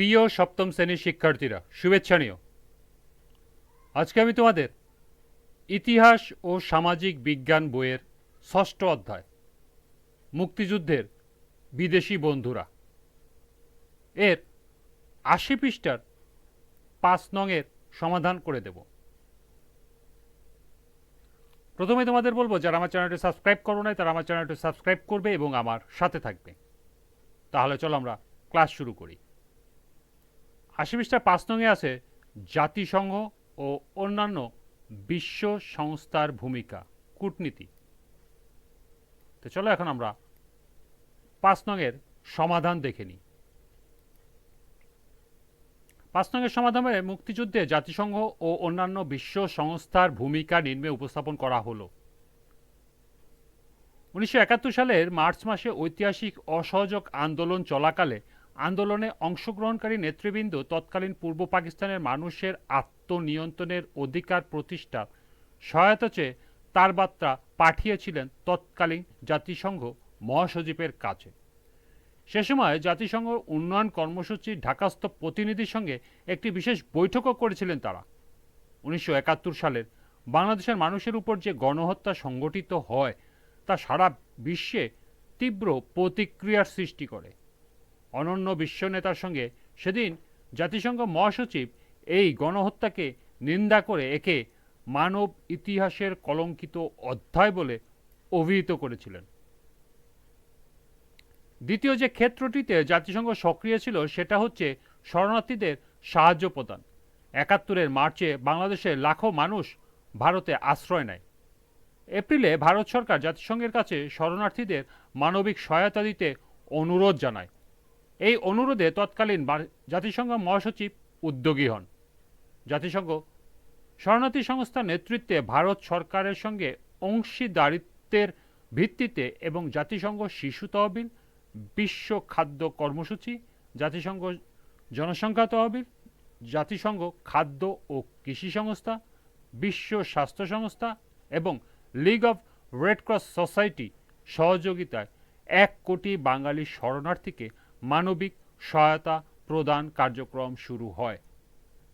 প্রিয় সপ্তম শ্রেণির শিক্ষার্থীরা, শুভেচ্ছা নিও। আজকে আমি তোমাদের ইতিহাস ও সামাজিক বিজ্ঞান বইয়ের ষষ্ঠ অধ্যায়, মুক্তিযুদ্ধের বিদেশি বন্ধুরা। এর আশি পৃষ্ঠার পাঁচ নংয়ের সমাধান করে দেব। প্রথমে তোমাদের বলব, যারা আমার চ্যানেলটি সাবস্ক্রাইব করো নাই, তারা আমার চ্যানেলটি সাবস্ক্রাইব করবে এবং আমার সাথে থাকবে। তাহলে চলো আমরা ক্লাস শুরু করি। আশি পাঁচ নঙে আছে, জাতিসংঘ ও অন্যান্য বিশ্ব সংস্থার ভূমিকা, কূটনীতি। তো চলো এখন আমরা পাঁচ নঙের সমাধান দেখে নিই। পাঁচ নঙের সমাধানে মুক্তিযুদ্ধে জাতিসংঘ ও অন্যান্য বিশ্ব সংস্থার ভূমিকা নিম্নে উপস্থাপন করা হলো। উনিশশো একাত্তর সালের মার্চ মাসে ঐতিহাসিক অসহযোগ আন্দোলন চলাকালে আন্দোলনে অংশগ্রহণকারী নেতৃবৃন্দ তৎকালীন পূর্ব পাকিস্তানের মানুষের আত্মনিয়ন্ত্রণের অধিকার প্রতিষ্ঠা সহায়তা চেয়ে তার বার্তা পাঠিয়েছিলেন তৎকালীন জাতিসংঘ মহাসচিবের কাছে। সে সময় জাতিসংঘ উন্নয়ন কর্মসূচির ঢাকাস্থ প্রতিনিধির সঙ্গে একটি বিশেষ বৈঠকও করেছিলেন তারা। উনিশশো একাত্তর সালের বাংলাদেশের মানুষের উপর যে গণহত্যা সংগঠিত হয়, তা সারা বিশ্বে তীব্র প্রতিক্রিয়ার সৃষ্টি করে। অনন্য বিশ্ব নেতার সঙ্গে সেদিন জাতিসংঘ মহাসচিব এই গণহত্যাকে নিন্দা করে একে মানব ইতিহাসের কলঙ্কিত অধ্যায় বলে অভিহিত করেছিলেন। দ্বিতীয় যে ক্ষেত্রটিতে জাতিসংঘ সক্রিয় ছিল সেটা হচ্ছে শরণার্থীদের সাহায্য প্রদান। একাত্তরের মার্চে বাংলাদেশের লাখো মানুষ ভারতে আশ্রয় নেয়। এপ্রিলে ভারত সরকার জাতিসংঘের কাছে শরণার্থীদের মানবিক সহায়তা দিতে অনুরোধ জানায়। এই অনুরোধে তৎকালীন জাতিসংঘ মহাসচিব উদ্যোগী হন। জাতিসংঘ শরণার্থী সংস্থার নেতৃত্বে ভারত সরকারের সঙ্গে অংশীদারিত্বের ভিত্তিতে এবং জাতিসংঘ শিশু তহবিল, বিশ্ব খাদ্য কর্মসূচি, জাতিসংঘ জনসংখ্যা তহবিল, জাতিসংঘ খাদ্য ও কৃষি সংস্থা, বিশ্ব স্বাস্থ্য সংস্থা এবং League of Red Cross Society সহযোগিতায় এক কোটি বাঙালি শরণার্থীকে মানবিক সহায়তা প্রদান কার্যক্রম শুরু হয়।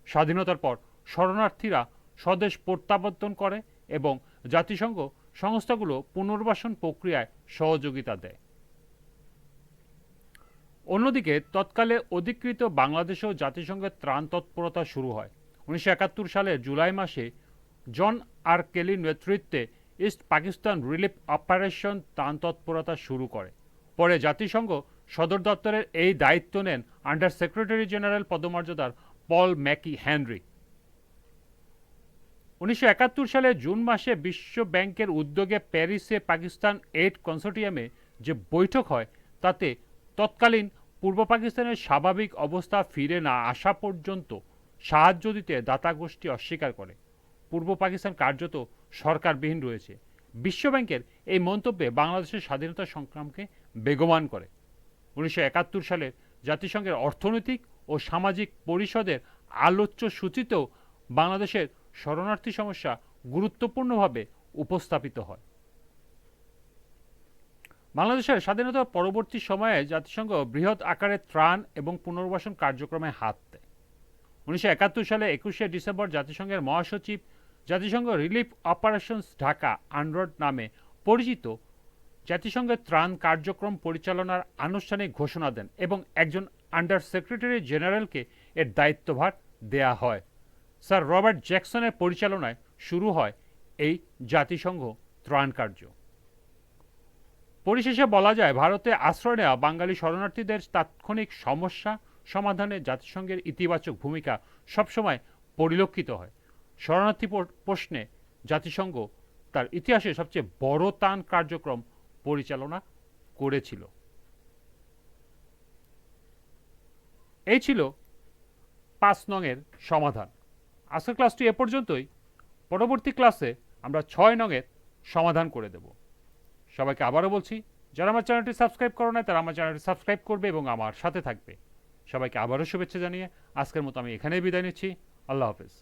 স্বাধীনতার পর শরণার্থীরা স্বদেশ প্রত্যাবর্তন করে এবং জাতিসংঘ সংস্থাগুলো পুনর্বাসন প্রক্রিয়ায় সহযোগিতা দেয়। অন্যদিকে তৎকালে অধিকৃত বাংলাদেশেও জাতিসংঘের ত্রাণ তৎপরতা শুরু হয়। উনিশশো সালের জুলাই মাসে জন আর কেলির নেতৃত্বে ইস্ট পাকিস্তান রিলিফ অপারেশন ত্রাণ তৎপরতা শুরু করে। পরে জাতিসংঘ সদর দপ্তরের এই দায়িত্ব নেন আন্ডার সেক্রেটারি জেনারেল পদমর্যাদার পল ম্যাকি হ্যানরি। উনিশশো একাত্তর সালে জুন মাসে বিশ্ব ব্যাংকের উদ্যোগে প্যারিসে পাকিস্তান এইড কনসোর্টিয়ামে যে বৈঠক হয়, তাতে তৎকালীন পূর্ব পাকিস্তানের স্বাভাবিক অবস্থা ফিরে না আসা পর্যন্ত সাহায্য দিতে দাতা গোষ্ঠী অস্বীকার করে। পূর্ব পাকিস্তান কার্যত সরকারবিহীন রয়েছে। বিশ্বব্যাংকের এই মন্তব্যে বাংলাদেশের স্বাধীনতা সংগ্রামকে বেগমান করে। উনিশশো সালের জাতিসংঘের অর্থনৈতিক ও সামাজিক পরিষদের আলোচ্য সূচিতেও বাংলাদেশের শরণার্থী সমস্যা গুরুত্বপূর্ণভাবে উপস্থাপিত হয়। বাংলাদেশের স্বাধীনতা পরবর্তী সময়ে জাতিসংঘ বৃহৎ আকারে ত্রাণ এবং পুনর্বাসন কার্যক্রমে হাত দেয়। উনিশশো একাত্তর সালে একুশে ডিসেম্বর জাতিসংঘের মহাসচিব জাতিসংঘ রিলিফ অপারেশনস ঢাকা আনরোড নামে পরিচিত জাতিসংঘের ত্রাণ কার্যক্রম পরিচালনার আনুষ্ঠানিক ঘোষণা দেন এবং একজন আন্ডার সেক্রেটারি জেনারেলকে এর দায়িত্বভার দেয়া হয়। স্যার রবার্ট জ্যাকসনের পরিচালনায় শুরু হয় এই জাতিসংঘ ত্রাণ কার্য। পরিশেষে বলা যায়, ভারতে আশ্রয় নেওয়া বাঙালি শরণার্থীদের তাৎক্ষণিক সমস্যা সমাধানে জাতিসংঘের ইতিবাচক ভূমিকা সবসময় পরিলক্ষিত হয়। শরণার্থী প্রশ্নে জাতিসংঘ তার ইতিহাসে সবচেয়ে বড় তান কার্যক্রম পরিচালনা করেছিল। এই ছিল পাঁচ নংয়ের সমাধান। আজকের ক্লাসটি এ পর্যন্তই। পরবর্তী ক্লাসে আমরা ছয় নংয়ের সমাধান করে দেব। সবাইকে আবারও বলছি, যারা আমার চ্যানেলটি সাবস্ক্রাইব করো না তারা আমার চ্যানেলটি সাবস্ক্রাইব করবে এবং আমার সাথে থাকবে। সবাইকে আবারও শুভেচ্ছা জানিয়ে আজকের মতো আমি এখানেই বিদায় নিচ্ছি। আল্লাহ হাফেজ।